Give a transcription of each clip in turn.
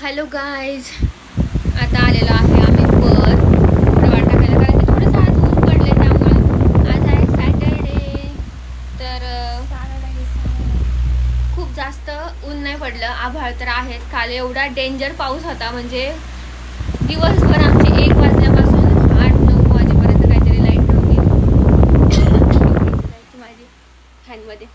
Hello guys आता आलेलो आहे आम्ही वर. थोडं वाट टाकायला कारण की थोडंसं आज ऊन पडले त्यामुळे. आज आहे सॅटरडे तर खूप जास्त ऊन नाही पडलं. आभाळ तर आहेत काल एवढा डेंजर पाऊस होता म्हणजे दिवस आमची एक वाजल्यापासून आठ नऊ वाजेपर्यंत काहीतरी लाइट नव्हती माझी फॅनमध्ये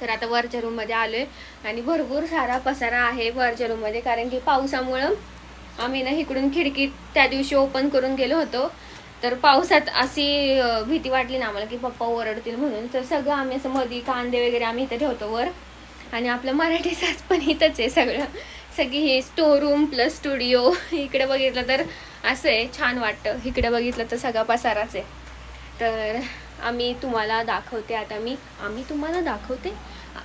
तर आता वरच्या रूममध्ये आलोय. आणि भरपूर सारा पसारा आहे वरच्या रूममध्ये कारण की पावसामुळं आम्ही ना इकडून खिडकी त्या दिवशी ओपन करून गेलो होतो. तर पावसात अशी भीती वाटली ना आम्हाला की पप्पा ओरडतील म्हणून. तर सगळं आम्ही असं मधी कांदे वगैरे आम्ही इथं ठेवतो वर. आणि आपलं मराठी साज पण इथंच आहे सगळं. सगळी हे स्टोर रूम प्लस स्टुडिओ इकडे बघितलं तर असं आहे छान वाटतं. इकडे बघितलं तर सगळा पसाराच आहे. तर आम्ही तुम्हाला दाखवते आता मी. आम्ही तुम्हाला दाखवते.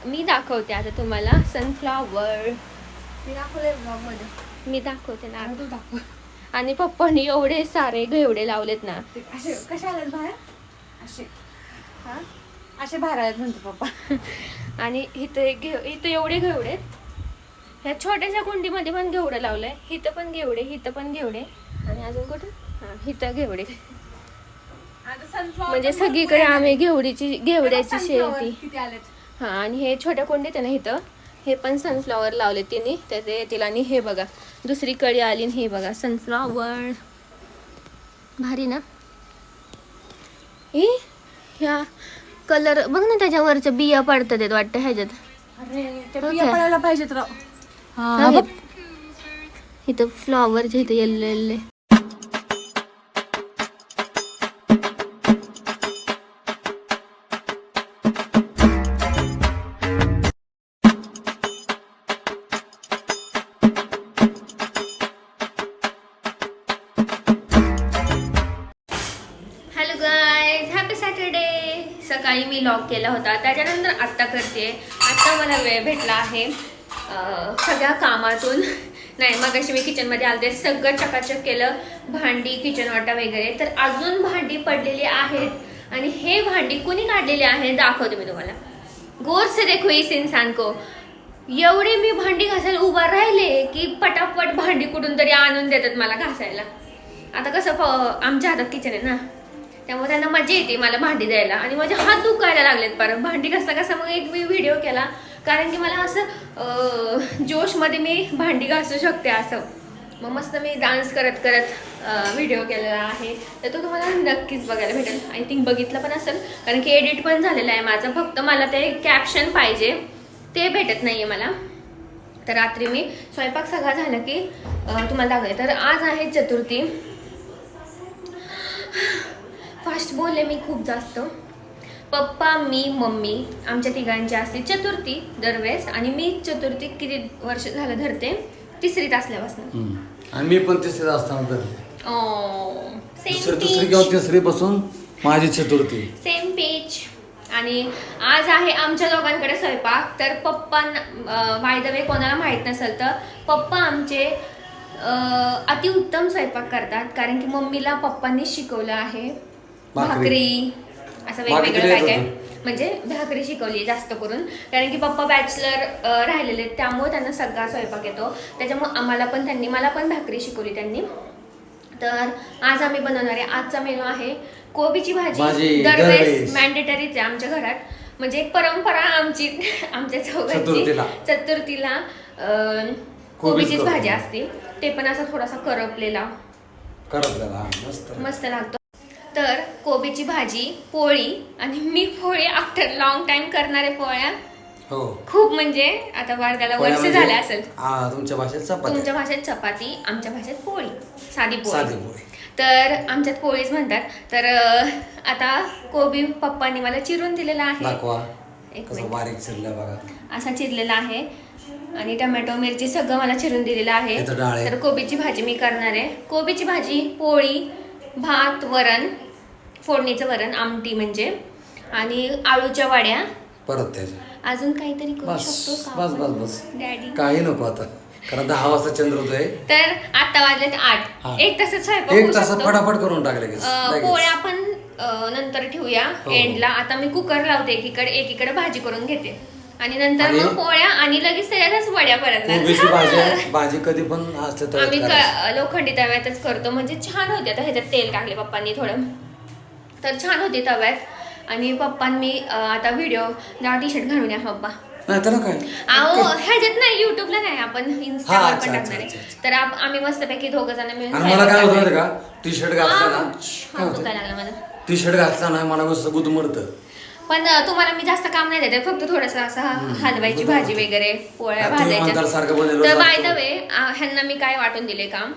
मी दाखवते आता तुम्हाला सनफ्लावर मी मध्ये मी दाखवते ना. आणि तू दाखव. आणि पप्पानी एवढे सारे घेवडे लावलेत ना. ते असे कसे आलेत बाहेर? असे. हा? असे बाहेर आलेत म्हणतो पप्पा. आणि इथं घेव इथं एवढे घेवडे आहेत. ह्या छोट्याशा कुंडीमध्ये पण घेवडं लावलंय. इथं पण घेवडे इथं पण घेवडे. आणि अजून कुठं? हां इथं घेवडे. आता sunflower म्हणजे पण भरपूर सगळीकडे. आम्ही घेवडीची बघा घेवड्याची sunflower शेती किती आलेत. हा आणि हे छोट्या कोंडीत आहे ना इथं. हे पण सनफ्लॉवर लावले तिने. तर ते येतील आणि हे बघा दुसरी कळी आली आणि हे बघा सनफ्लॉवर भारी ना? ए ह्या कलर बघ ना त्याच्यावरच्या बिया पडतात आहेत वाटतं ह्याच्यात. अरे ते Okay. बिया पडायला पाहिजेत राव हा, हा. इथं फ्लॉवरचे इथं येल्लो येल्ले सॅटरडे सकाळी मी लॉग केला होता. त्याच्यानंतर आत्ता करते. आत्ता मला वेळ भेटला आहे. सगळ्या कामातून. नाही मग अशी मी किचनमध्ये आलते. सगळं चकाचक केलं. भांडी किचन वाटा वगैरे. तर अजून भांडी पडलेली आहेत. आणि हे भांडी कुणी काढलेली आहे? दाखवते मी तुम्हाला. गौर से देखो इस इंसान को. एवढे मी भांडी घासायला उभा राहिले की पटापट भांडी कुठून तरी आणून देतात मला घासायला. आता कसं आमच्या हातात किचन आहे ना. त्यामुळे त्यांना मजा येते मला भांडी द्यायला. आणि माझे हात दुखायला लागलेत परत. भांडी घासता कसा मग एक मी व्हिडिओ केला. कारण की मला असं जोशमध्ये मी भांडी घासू शकते असं. मग मस्त मी डान्स करत करत व्हिडिओ केलेला आहे. तर तो तुम्हाला नक्कीच बघायला भेटेल. आय थिंक बघितलं पण असेल. कारण की एडिट पण झालेलं आहे माझं. फक्त मला ते कॅप्शन पाहिजे. ते भेटत नाही आहे मला. तर रात्री मी स्वयंपाक सगळा झाला की तुम्हाला दाखवते. तर आज आहे चतुर्थी. फास्ट बोलले मी खूप जास्त. पप्पा मी मम्मी आमच्या तिघांची असते. चतुर्थी दरवेळेस आणि मी चतुर्थी किती वर्ष झालं धरते? तिसरीत असल्यापासून. आणि मी पण तिसरीत असताना तर दुसरी किंवा तिसरी पासून माझी चतुर्थी. सेम पेज आणि आज आहे आमच्या दोघांकडे स्वयंपाक. तर पप्पा बाय द वे कोणाला माहीत नसेल तर पप्पा आमचे अतिउत्तम स्वयंपाक करतात. कारण की मम्मीला पप्पांनी शिकवलं आहे. भाकरी. असं वेगवेगळं काय काय. म्हणजे भाकरी शिकवली जास्त करून. कारण की पप्पा बॅचलर राहिलेले आहेत, त्यामुळे त्यांना सगळा स्वयंपाक येतो. त्याच्यामुळे आम्हाला पण त्यांनी मला पण भाकरी शिकवली त्यांनी. तर आज आम्ही बनवणार आहे. आजचा मेनू आहे कोबीची भाजी. दरवेळेस. मॅन्डेटरीच आहे आमच्या घरात. म्हणजे एक परंपरा आमची आमच्या चौघांची. चतुर्थीला. कोबीचीच. भाजी असते. ते पण असा थोडासा करपलेला. मस्त लागतो. तर कोबीची भाजी पोळी आणि मी पोळी आफ्टर लॉंग टाइम करणारे पोळ्या. हो. खूप म्हणजे आता वर्गाला पोळ्या वर्ष म्हणजे- झाले असेल. तुमच्या भाषेत चपाती. तुमच्या भाषेत चपाती आमच्या भाषेत पोळी. साधी साधी पोळी. पोळी तर आमच्यात पोळीच म्हणतात. तर आता कोबी पप्पांनी मला चिरून दिलेला आहे. दाखवा. एक कसं मिनिट. बारीक चिरलं बघा. असा चिरलेला आहे. आणि टमॅटो मिरची सगळं मला चिरून दिलेलं आहे. इथं डाळ आहे. तर कोबीची भाजी मी करणार आहे. कोबीची भाजी पोळी भात वरण फोडणीचं वरण आमटी म्हणजे आणि आळूच्या वाड्या परत त्याच्या अजून काहीतरी करू बस शकतो का बस आपण? बस बस डॅडी काही नको आता कारण दहा वाजता चंद्रोदय तर आता वाजलेत आठ हा. एक तासात स्वयंपाक होऊ एक तासात शकतो. फटाफट करून टाकले लगेच. अं, लगेच. पोळ्या पण अं, नंतर ठेवूया हो. एंडला आता मी कुकर लावते एकीकडे एकीकडे भाजी करून घेते आणि नंतर आणि- मग पोळ्या आणि लगेच त्याच्यातच वड्या कोबीची परत भाजी भाजी कधी पण असलं तर आम्ही क- लोखंडी तव्यातच करतो. म्हणजे छान होते आता ह्याच्यात तेल टाकले पप्पांनी थोडं. तर छान होते तव्यात. आणि पप्पांनी अं, आता व्हिडिओ जा टी शर्ट घालून या पप्पा. नाही त्याला काय? अहो ह्याच्यात नाही युट्यूबला नाही आपण अच्छा, पण अच्छा, टाकणार अच्छा, आहे. अच्छा. तर आप- आम्ही मस्तपैकी दोघं जण मिळून आणि मला काय होतं टाकणार माहिती आहे. का? टी शर्ट घातला ना. काय होतं? मला टी शर्ट घातला ना मला कसं गुदमरत. पण तुम्हाला मी जास्त काम नाही देते फक्त थोडस असं हलवायची भाजी वगैरे पोळ्या भाजायच्या. तर बाय. द वे ह्यांना मी काय वाटून दिले काम?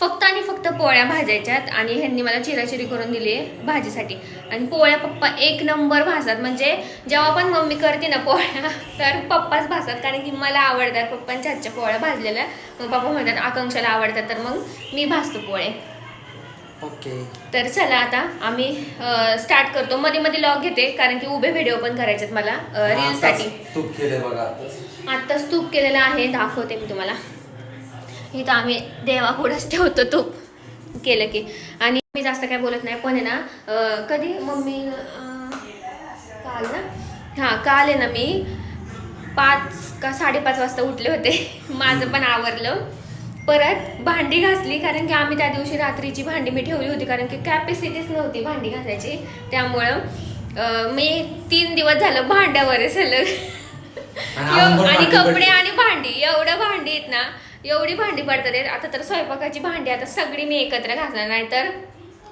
फक्त आणि फक्त पोळ्या भाजायच्यात आणि ह्यांनी मला चिराचिरी करून दिली आहे भाजीसाठी. आणि पोळ्या पप्पा एक नंबर भाजतात. म्हणजे जेव्हा पण मम्मी करते ना पोळ्या तर पप्पाच भाजतात. कारण की मला आवडतात पप्पांच्या हातच्या पोळ्या भाजलेल्या. मग पप्पा म्हणतात आकांक्षाला आवडतात. तर मग मी भाजतो पोळे ओके. तर चला आता आम्ही स्टार्ट करतो. मध्ये मध्ये लॉग घेते कारण की उभे व्हिडिओ पण करायचेत मला रीलसाठी तूप केलंय बघा आताच. आत्ता स्तूप केलेला आहे दाखवते मी तुम्हाला. इथं आम्ही देवापुढंच ठेवतो तूप. केलं की. आणि मी जास्त काय बोलत नाही पण आहे ना कधी मम्मी काल ना? हां काल आहे ना मी पाच का साडेपाच वाजता उठले होते. माझं पण आवरलं. परत भांडी घासली कारण की आम्ही त्या दिवशी रात्रीची भांडी मी ठेवली होती कारण की कॅपॅसिटीच नव्हती भांडी घासायची त्यामुळं मी तीन दिवस झालं भांड्यावर सलग आणि कपडे. आणि भांडी एवढं भांडी आहेत ना एवढी भांडी पडतात. आता तर स्वयंपाकाची भांडी आता सगळी मी एकत्र घासणार नाही तर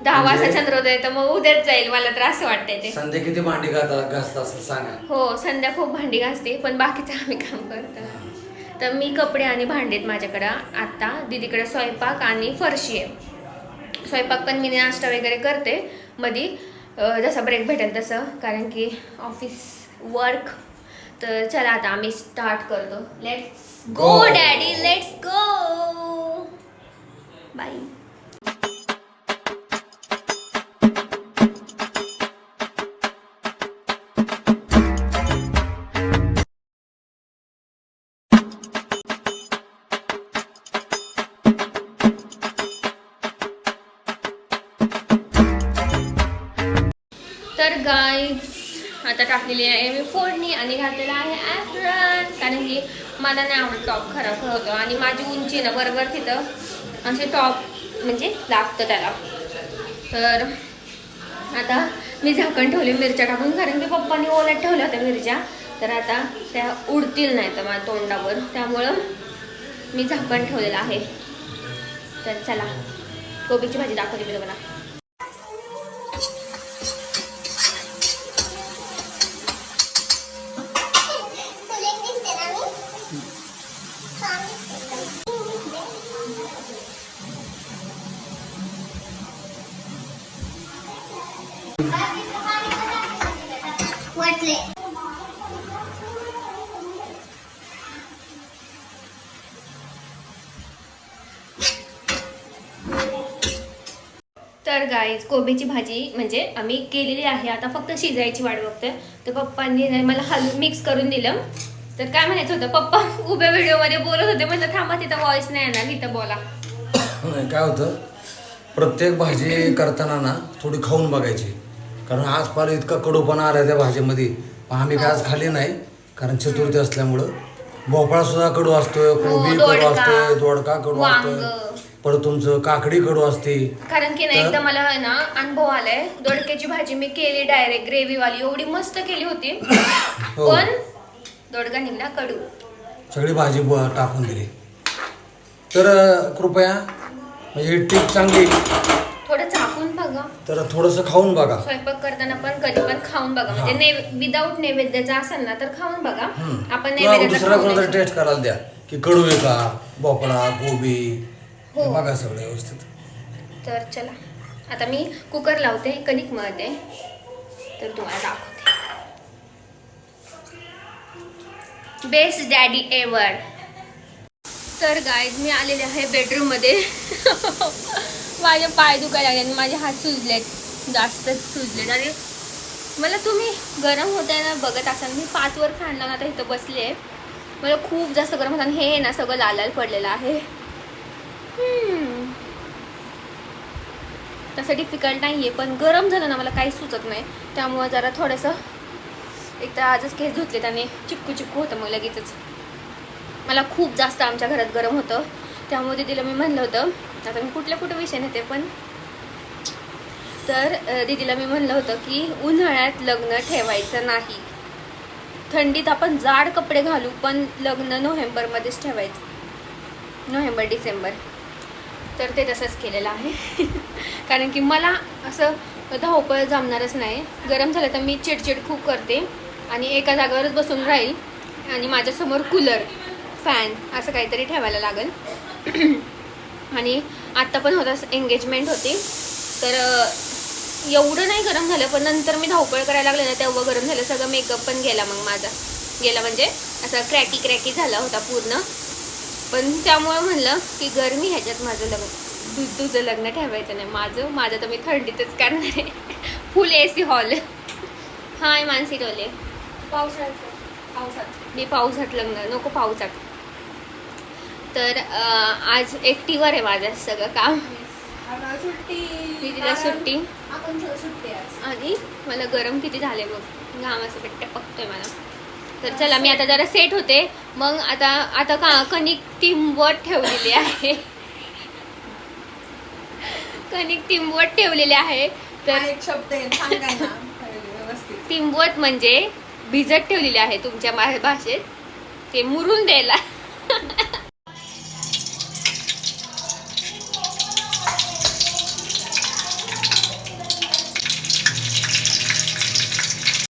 दहा वाजता म्हणजे? चंद्रोदय तर मग उद्याच जाईल मला तर असं वाटतंय ते संध्या किती भांडी घाता घासता असं सांगा हो संध्या खूप भांडी घासते पण बाकीचं आम्ही काम करतो तर मी कपडे आणि भांडी आहेत माझ्याकडं आता दीदीकडे स्वयंपाक आणि फरशी आहे. स्वयंपाक पण मी नाश्ता वगैरे करते. मधी जसा ब्रेक भेटेल तसं. कारण की ऑफिस वर्क तर चला आता आम्ही स्टार्ट करतो. Let's go. Daddy let's go bye घातलेली आहे. मी फोडणी आणि घातलेला आहे ॲप्रन कारण की मला नाही आवडत टॉप खराब होतो आणि माझी उंची ना बरोबर तिथं. असे टॉप म्हणजे लागतं त्याला. तर आता मी झाकण ठेवली मिरच्या टाकून. कारण की पप्पांनी ओल्यात ठेवल्या होत्या मिरच्या. तर आता त्या उडतील नाही तर माझ्या तोंडावर. त्यामुळं मी झाकण ठेवलेलं आहे. तर चला कोबीची भाजी दाखवली मी तुम्हाला. गाईज कोबीची भाजी म्हणजे आम्ही केलेली आहे. आता फक्त शिजायची वाट बघतोय. तर पप्पांनी मला हलू मिक्स करून दिलं. तर काय म्हणायचं होतं? पप्पा उभ्या व्हिडिओमध्ये बोलत होते. म्हणलं थांबा तिथं व्हॉइस नाही येणार. इथं बोला. काय होतं? प्रत्येक भाजी करताना ना थोडी खाऊन बघायची. कारण आज फार इतका कडूपणा आला त्या भाजीमध्ये. पण आम्ही काय आज खाली नाही. कारण चतुर्थी असल्यामुळं भोपळा सुद्धा कडू असतोय कोबी कडू हो, असतोय दोडका कडू. असतोय. परत तुमचं काकडी कडू असते. कारण की ना तर- एकदा मला ना अनुभव आलाय. दोडक्याची भाजी मी केली डायरेक्ट ग्रेव्ही वाली एवढी मस्त केली होती. हो. पण दोडका निघला कडू. सगळी भाजी ब- टाकून दिली. तर अं, कृपया म्हणजे ही टीप चांगली. थोडं झाकून बघा. तर थोडंसं खाऊन बघा. स्वयंपाक करताना पण कधी पण खाऊन बघा. म्हणजे हा. ने विदाऊट नैवेद्याचा असेल ना तर खाऊन बघा. हम्म. आपण किंवा नैवेद्याचा खाऊ नाही टेस्ट करायला द्या. की कडू आहे का? भोपळा कोबी हो. बघा सगळं व्यवस्थित. तर चला आता मी कुकर लावते कणिक मळते. तर तुम्हाला दाखवते. बेस्ट डॅडी एवर तर गाईज मी आलेले आहे बेडरूममध्ये. माझे पाय दुखायला लागले आणि माझे हात सुजलेत जास्तच सुजलेत. आणि मला तुम्ही गरम होत आहे ना बघत असाल. मी पाच वर फॅन लावून आता इथं बसले. मला खूप जास्त गरम होतं आणि हे ना सगळं लाल लाल पडलेलं आहे. तसं डिफिकल्ट नाही आहे पण गरम झालं ना मला काही सुचत नाही. त्यामुळं जरा थोडंसं एक तर आजच केस धुतले त्याने चिपकू चिपकू होतं मग लगेचच. मला खूप जास्त आमच्या घरात गरम होतं. त्यामुळे दिदीला मी म्हणलं होतं आता मी कुठल्या कुठं विषय नेते पण तर दिदीला दीदीला मी म्हणलं होतं की उन्हाळ्यात लग्न ठेवायचं नाही. थंडीत आपण जाड कपडे घालू पण लग्न नोव्हेंबरमध्येच ठेवायचं. November December. तर ते तसंच केलेलं आहे. कारण की मला असं धावपळ जमणारच नाही. गरम झालं तर मी चिडचिड खूप करते आणि एका जागेवरच बसून राहील आणि माझ्यासमोर कूलर फॅन असं काहीतरी ठेवायला लागेल. आणि आत्ता पण होता एंगेजमेंट होती. तर एवढं नाही गरम झालं पण नंतर मी धावपळ करायला लागले ना तेव्हा गरम झालं. सगळं मेकअप पण गेला मग माझा. गेला म्हणजे असं क्रॅकी क्रॅकी झाला होता पूर्ण. पण त्यामुळे म्हणलं की गरमी ह्याच्यात माझं लग्न तू तुझं लग्न ठेवायचं नाही. माझं माझं तर मी थंडीतच करणार आहे. Full A C hall. Hi Mansi Dole पावसाळ्यात. पावसात. मी पावसात लग्न नको पावसात. तर आज एकटीवर आहे माझं सगळं काम. सुट्टी. सुट्टी. आणि मला गरम किती झाले बघ. घामाचं पेट्ट्या पकतोय मला. तर चला मी आता जरा सेट होते. मग आता आता का कणिक तिंबवट ठेवलेली आहे. कणिक तिंबवट ठेवलेली आहे. तर एक शब्द व्यवस्थित. म्हणजे भिजत ठेवलेली आहे तुमच्या भाषेत. ते मुरून द्यायला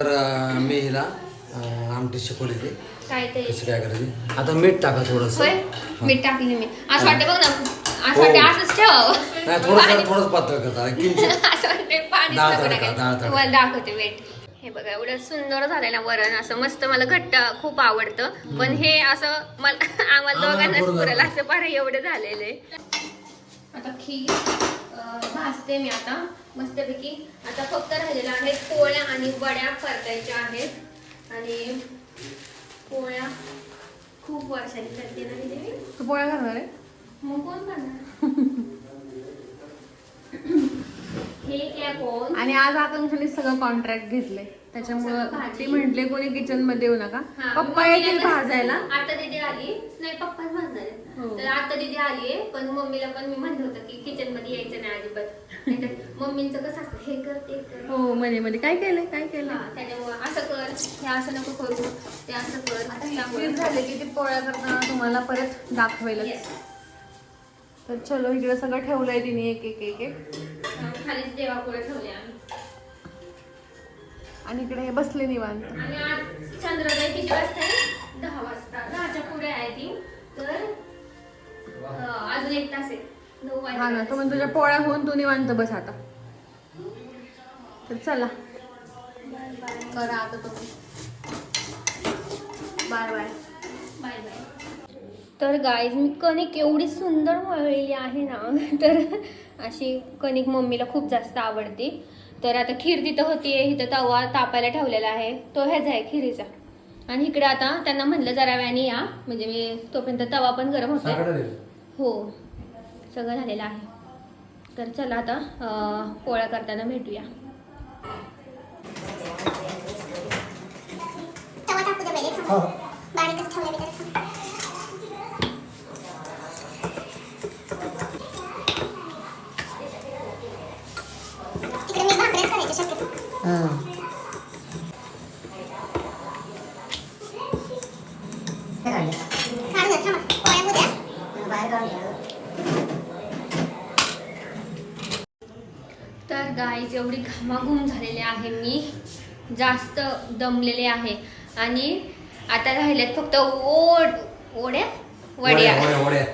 तर अं, मी हिला अं, आमटी शिकवली ती काय ते कशी काय करायची आता मीठ टाका थोडस. होय? मीठ टाकली मी. असं वाटतं बघ ना असं हो. वाटतं असंच ठेवावं नाही थोडस थोडंच पातळ करता. किंचित असं वाटते पाणी डाळ नको तडका, टाकायचं. डाळ तडका. तुम्हाला दाखवते वेट हे बघा एवढं सुंदर झालंय ना वरण. असं मस्त मला घट्ट खूप आवडतं. पण हे असं मला आम्हाला आम्हाला दोघांनाच बरोबर. पुरेल. असं फार एवढं झालेलं आहे. आता खीर अं, भाजते मी आता. मस्तपैकी. आता फक्त राहिलेलं आहे पोळ्या आणि वड्या परतायच्या आहेत. आणि पोळ्या खूप वर्षांनी करते ना तू पोळ्या घालणार आहे? मग कोण करणार? हे कोण. आणि आज आकांक्षाने सगळं कॉन्ट्रॅक्ट घेतले त्याच्यामुळं. ती म्हंटले कोणी किचनमध्ये येऊ नका. हा, पप्पा मम्मीला येतील कसं- भाजायला. आता दीदी आली. नाही पप्पाच भाजणार आहेत. हो. तर आता दीदी आली आहे पण मम्मीला पण मी म्हणलं होतं की किचनमध्ये यायचं नाही अजिबात. नाहीतर मम्मींचं कसं असतं हे कर ते कर. हो मध्ये मध्ये. काय केलंय काय केलं हा, त्याच्यामुळं असं कर हे असं नको करू ते असं कर. त्यामुळे वीज झाले की ती पोळ्या करताना तुम्हाला परत दाखवेलच. Yes. तर चलो इकडे सगळं ठेवलंय तिने एक एक एक एक. खालीच देवापुढे ठेवले आम्ही. आणि इकडे हे बसले निवांत. आणि आज चंद्रोदय किती वाजता आहे? दहा वाजता. दहाच्या पुढे आहे ती. तर अं, अजून एक तास आहे. नऊ हा ना वाजता तो म्हणजे तुझ्या पोळ्या होऊन तू निवांत बस आता. तर चला. करा आता तुम्ही बाय बाय. Bye bye. तर गाईज मी कणिक एवढी सुंदर मळलेली आहे ना तर अशी कणिक मम्मीला खूप जास्त आवडते. तर आता खीर तिथं होती इथं तवा तापायला ठेवलेला आहे. तो ह्याचा आहे खिरीचा. आणि इकडे आता त्यांना म्हणलं जरा वेळाने या. म्हणजे मी तोपर्यंत तवा पण गरम दे. हो सगळं झालेलं आहे. तर चला आता पोळ्या करताना भेटूया. तवा टाकू दे पहिले हा. बारीकच ठेवलं मी तर तिकडे मी भाकऱ्याच करायच्या शक्यतो काढू दे थांबा पोळ्या होऊ द्या तर गाईज एवढी घामाघूम झालेली आहे मी. जास्त दमलेले आहे. आणि आता राहिल्यात फक्त ओढ ओढ्या वड्या. वड्या वड्या वड्या.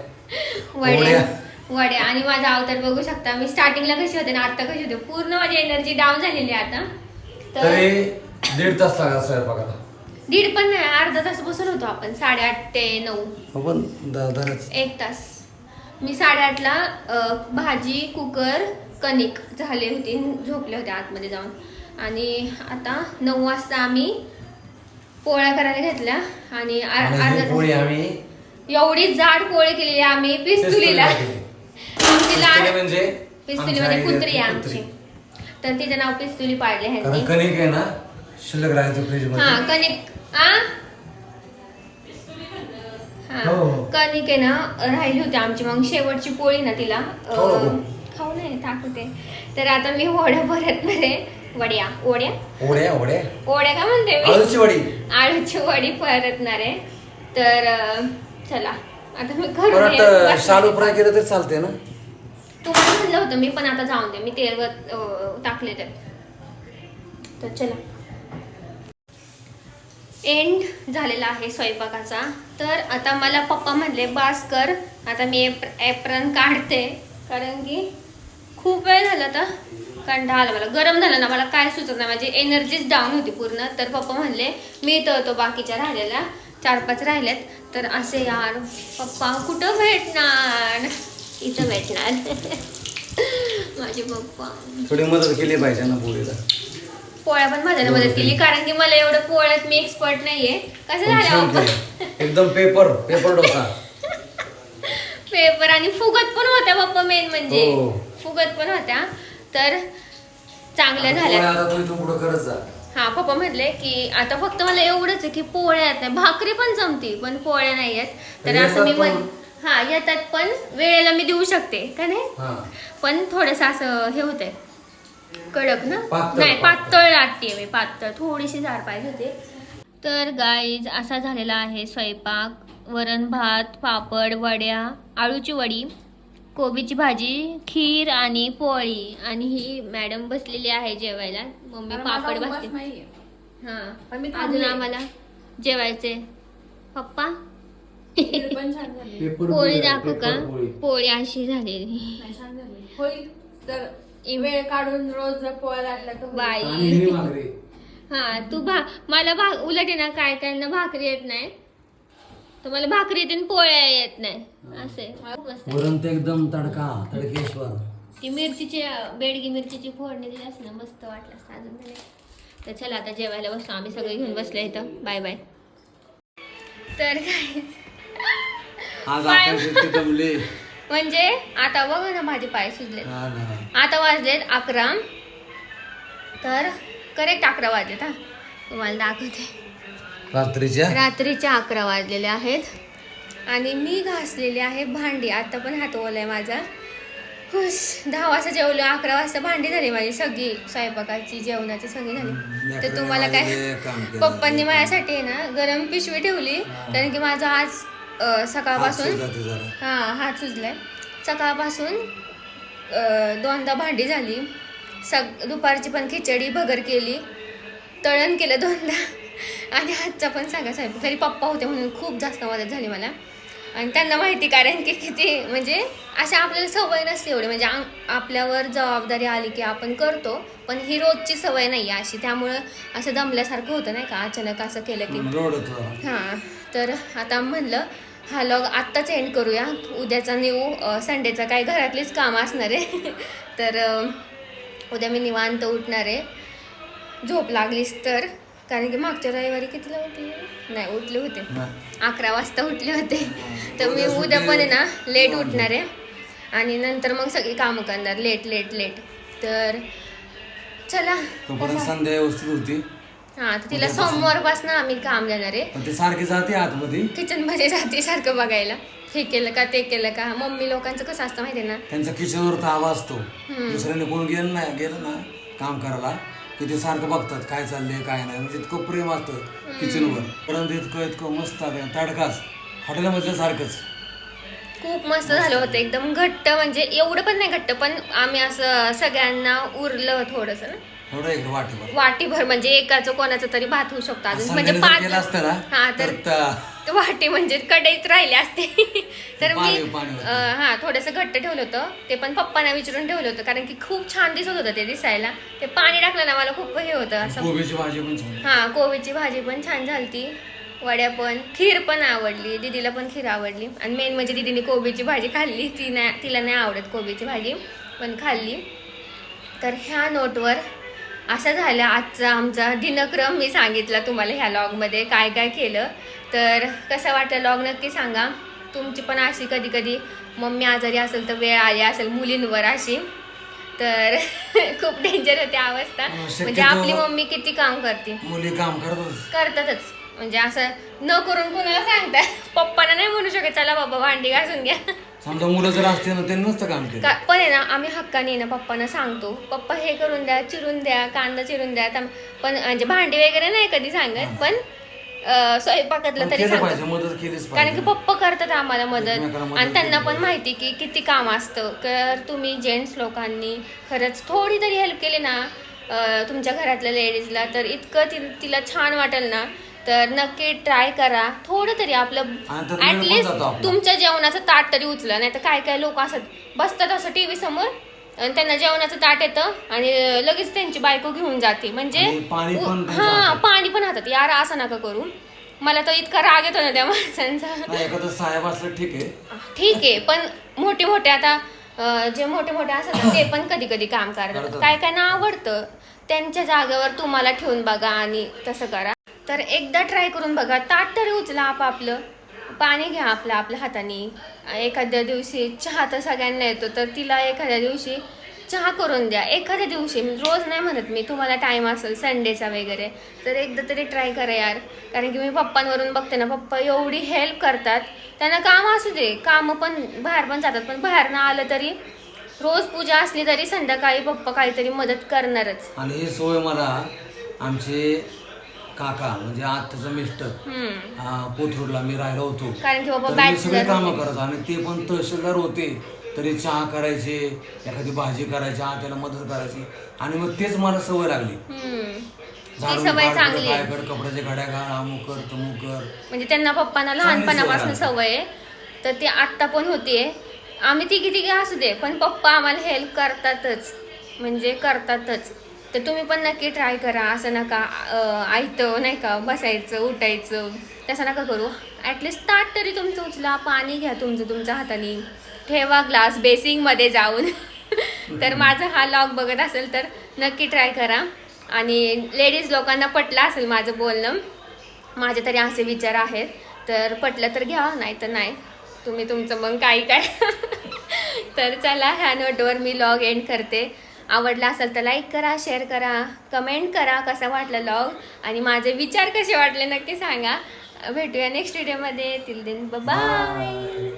वड्या. वड्या. आणि माझा अवतार बघू शकता. मी स्टार्टिंगला कशी होते ना आता कशी होते? पूर्ण माझी एनर्जी डाऊन झालेली आहे आता. तर दीड तास लागला स्वयंपाकाला दीड पण नाही अर्धा तास बसून होतो आपण साडेआठ ते नऊ. आपण एक तास. मी साडेआठला अ, भाजी कुकर कणिक झाले होते झोपले होते आतमध्ये जाऊन. आणि आता नऊ वाजता आम्ही पोळ्या करायला घेतल्या आणि अर- आणि अर्धा ही तास. पोळी आम्ही एवढी जाड पोळी केलेली आम्ही पिस्तुलीला. पेस्तुलीला केली. आमची पिस्तुली लाड म्हणजे पिस्तुली आमच्या आईची कुत्री आहे कुत्री. आमची. तर तिचं नाव पिस्तुली पाडले कारण ह्यांनी कणिक आहे ना शिल्लक राहायचं फ्रीज हा मध्ये कणिक. आ? हा, हो, हो. कणिक आहे ना राहिली होती आमची. मग शेवटची पोळी ना तिला. अं, खाऊ नको. खाऊ नाही टाकू ते तर आता मी वड्या परत मध्ये वड्या. ओड्या? ओढ्या ओढ्या ओड्या का म्हणते मी? आळूची वडी. आळूची वडी परतणार आहे तर अं, चला. आता मी करून परत ये- अं, बसणार शालू आहे. फ्राय केलं तरी चालते ना? तुम्हाला म्हणलं होतं मी पण आता जाऊन दे. मी तेल टाकले ते. तर चला. एंड झालेला आहे स्वयंपाकाचा. तर आता मला पप्पा म्हणले बास कर आता मी एप एप्रन काढते. कारण की खूप वेळ झाला तर कंटाळा आला मला गरम झालं ना मला काय सुचत नाही. माझी एनर्जीच डाऊन होती पूर्ण. तर पप्पा म्हणले मी तळतो बाकीच्या राहिलेल्या. चार पाच राहिल्यात तर असे यार पप्पा कुठं भेटणार? इथं भेटणार. माझे पप्पा. थोडी मदत केली पाहिजे ना पोळीला पोळ्या पण माझ्याने मदत केली कारण की मला एवढं पोळ्यात मी एक्सपर्ट नाहीये. कसं झालं. एकदम पेपर पेपर डोसा. पेपर आणि फुगत पण होत्या पप्पा मेन म्हणजे. हो. फुगत पण होत्या. तर चांगल्या पोळ्या झाल्या आता करत जा. हा पप्पा म्हटले की आता फक्त मला एवढंच आहे की पोळ्या येत नाही. भाकरी पण जमती पण पोळ्या नाही येत. तर तर असं मी येतात म्हण हा येतात पण वेळेला मी देऊ शकते का नाही? हा. पण थोडस असं हे होतंय. कडक ना? पातळ, नाही पातळ. लागते मी पातळ. थोडीशी झाड पाहिजे होते. तर गाईज असा झालेला आहे स्वयंपाक. वरण भात पापड वड्या आळूची वडी कोबीची भाजी खीर आणि पोळी. आणि ही मॅडम बसलेली आहे जेवायला. मम्मी पापड बसते हा. पण मी अजून थांबले. आम्हाला जेवायचे पप्पा? पण छान झाली. पेपर पोळी पोळी, दाखवू का? पेपर पोळी. पोळी अशी झालेली. नाही, छान झाली. होईल तर वेळ काढून रोज जर पोळ्या लाटल्या तर होईल. बाई. आणि ही भाकरी. हा तू भा मला भा उलट आहे ना काय कायना भाकरी येत नाही. तर मला भाकरी येते आणि पोळ्या येत नाही. असे. मस्त वरण ते एकदम तडका तडकेश्वर. ती मिरचीची बेडगी मिरचीची फोडणी दिली असं ना मस्त वाटलं असतं अजून. तर चला आता जेवायला बसतो आम्ही सगळे घेऊन बसलो इथं. Bye bye. तर काय? आज. आपण शेती जमली म्हणजे आता बघा ना माझे पाय सुजले हा ना. आता वाजलेत अकरा. तर करेक्ट अकरा वाजलेत हा. तुम्हाला दाखवते. रात्रीच्या? रात्रीचे अकरा वाजलेले आहेत. आणि मी घासलेली आहे भांडी. आता पण हात ओलाय माझा. हुस दहा वाजता जेवलो अकरा वाजता भांडी झाली माझी सगळी. स्वयंपाकाची जेवणाची सगळी झाली. तर तुम्हाला काय. पप्पांनी माझ्यासाठी आहे ना गरम पिशवी ठेवली. कारण की माझा आज सकाळपासून. हा हात सुजलाय. सकाळपासून दोनदा भांडी झाली. सग दुपारची पण खिचडी भगर केली. तळण केलं दोनदा. आणि आजचा पण सगळा साहेब घरी पप्पा होते म्हणून खूप जास्त मदत झाली मला. आणि त्यांना माहिती कारण की किती म्हणजे अशा आपल्याला सवय नसते एवढी. म्हणजे आपल्यावर जबाबदारी आली की आपण करतो पण ही रोजची सवय नाही आहे अशी. त्यामुळं असं दमल्यासारखं होतं नाही का? अचानक असं केलं की. हां तर आता म्हणलं हा लॉग आत्ताच एंड करूया. उद्याचा न्यू संडेचा काय घरातलीच कामं असणार आहे. तर उद्या मी निवांत उठणार आहे. झोप लागलीच तर. कारण की मागच्या रविवारी कितीला उठले? नाही उठले होते. अकरा वाजता उठले होते. तर मी उद्या पण आहे ना लेट उठणार आहे. आणि नंतर मग सगळी कामं करणार. लेट लेट लेट तर चला. संध्या व्यवस्थित होती. हां तर तिला सोमवारपासून आम्ही काम देणार आहे. पण ते सारखी जाते आतमध्ये? किचनमध्ये जाते सारखं बघायला. हे केलं का ते केलं का? मम्मी लोकांचं कसं असतं माहितीये ना? त्यांचा किचनवर ताबा असतो. दुसऱ्याने कोण गेलं नाही गेलं ना काम करायला की ते सारखं बघतात काय चाललंय काय नाही. म्हणजे इतकं प्रेम असतं किचनवर. परंतु इतकं इतकं मस्त आहे, तडकाच. हॉटेलमधल्या सारखंच. खूप मस्त झालं होतं. एकदम घट्ट म्हणजे एवढं पण नाही घट्ट पण आम्ही असं सगळ्यांना उरलं थोडस ना. थोडं एक वाटेवर वाटीभर म्हणजे एकाचं कोणाचं तरी भात होऊ शकतो. अजून म्हणजे केलं असतं पाच ना हा तर वाटी म्हणजे कढईत राहिले असते. तर मी पाणी- पाणी होतं. अं, हा थोडंसं घट्ट ठेवलं होतं. ते पण पप्पांना विचारून ठेवलं होतं कारण की खूप छान दिसत होतं ते दिसायला. ते पाणी टाकलं ना मला खूप हे होतं असं. कोबीची भाजी पण छान. हा कोबीची भाजी पण छान झालती. वड्या पण. खीर पण आवडली. दीदीला पण खीर आवडली. आणि मेन म्हणजे दीदीने कोबीची भाजी खाल्ली. ती नाही तिला नाही आवडत कोबीची भाजी पण खाल्ली. तर ह्या नोटवर असं झालं आजचा आमचा दिनक्रम मी सांगितला तुम्हाला ह्या लॉगमध्ये काय काय केलं. तर कसं वाटलं लॉग नक्की सांगा. तुमची पण अशी कधी कधी मम्मी आजारी असेल तर वेळ आली असेल मुलींवर अशी. तर खूप डेंजर होती अवस्था. हा, म्हणजे आपली मम्मी किती काम करते. मुली काम करतातच. म्हणजे असं न करून कोणाला सांगतात पप्पाना नाही म्हणू शकत चला बाबा भांडी घासून घ्या. समजा मुलं जर असते ना त्यांनी नसतं काम केलं. का- पण आहे ना आम्ही हक्काने ना पप्पांना सांगतो. पप्पा हे करून द्या चिरून द्या कांदा चिरून द्या पण म्हणजे भांडी वगैरे नाही कधी सांगत पण अं, स्वयंपाकातलं पण तरी केलं सांगतो. पाहिजे मदत केलीच कारण की पाहिजे पप्पा करतात आम्हाला मदत. एकमेकाला मदत आणि त्यांना पण माहिती की किती काम असतं. तर तुम्ही जेंट्स लोकांनी खरंच थोडी तरी हेल्प केली ना अं, तुमच्या घरातल्या लेडीजला तर इतकं ति तिला छान वाटेल ना तर नक्की ट्राय करा. थोडं तरी आपलं आणि त्यात वेळ पण ऍटलिस्ट जातो आपला. तुमच्या जेवणाचं ताट तरी उचला. नाही तर काय काय लोक असत बसतात असं टीव्ही समोर आणि त्यांना जेवणाचं ताट येतं आणि लगेच त्यांची बायको घेऊन जाते. म्हणजे आणि पाणी पण त्यांच्या हा हातात. पाणी पण हातात. यार असं नका करू. मला तर इतका राग येतो ना त्या माणसांचा. नाही एखादं साहेब असलं ठीक आहे. ठीक आहे. पण मोठे मोठे आता अं, जे मोठे मोठे असतात ना, ते पण कधी कधी काम करतात. करतात. काय काय ना आवडतं. त्यांच्या जागेवर तुम्हाला ठेवून बघा आणि तसं करा. तर एकदा ट्राय करून बघा. ताट तरी उचला आपापलं. पाणी घ्या आपलं आपल्या हाताने. एखाद्या दिवशी चहा तर सगळ्यांना येतो तर तिला एखाद्या दिवशी चहा करून द्या. एखाद्या दिवशी मी रोज नाही म्हणत मी तुम्हाला टाईम असेल संडेचा वगैरे तर एकदा तरी ट्राय करा यार. कारण की मी पप्पांवरून बघते ना पप्पा एवढी हेल्प करतात. त्यांना काम असू दे कामं पण बाहेर पण जातात पण बाहेर ना आलं तरी रोज पूजा असली तरी संध्याकाळी पप्पा काहीतरी मदत करणारच. आणि ही सोय मला आमची काका म्हणजे आत्याचं मिस्टर. हम्म. कोथरूडला मी राहिलो होतो. कारण की बाबा तर मी सगळे कामं. करत आणि ते पण तहसीलदार होते. तरी चहा करायचे एखादी भाजी करायची हा त्याला मदत करायची. आणि मग तेच मला सवय लागली. झाडून सवय काढ, चांगली काय आहे. कर कपड्याच्या घड्या घाल अमुक कर तमुक कर. म्हणजे त्यांना पप्पांना लहानपणापासून सवय सवय आहे. तर ते आत्ता पण होतीये. आम्ही तिघी तिघी असू दे पण पप्पा आम्हाला हेल्प करतातच. म्हणजे करतातच. तर तुम्ही पण नक्की ट्राय करा. असं नका ऐकतं आयतं नाही का बसायचं उठायचं. तसं नका करू. ॲटलिस्ट ताट तरी तुमचं उचला पाणी घ्या तुमचं तुमच्या हाताने. ठेवा ग्लास बेसिंगमध्ये जाऊन. तर माझा हा लॉग बघत असेल तर नक्की ट्राय करा. आणि लेडीज लोकांना पटलं असेल माझं बोलणं माझे तरी असे विचार आहेत. तर पटलं तर घ्या नाही तर नाही. तुम्ही तुमचं मग काही काय. तर चला ह्या नोटवर मी लॉग एंड करते. आवडला असेल तर लाईक करा शेअर करा कमेंट करा कसा वाटला लॉग आणि माझे विचार कसे वाटले नक्की सांगा. भेटूया नेक्स्ट व्हिडिओमध्ये तिल दिन बाय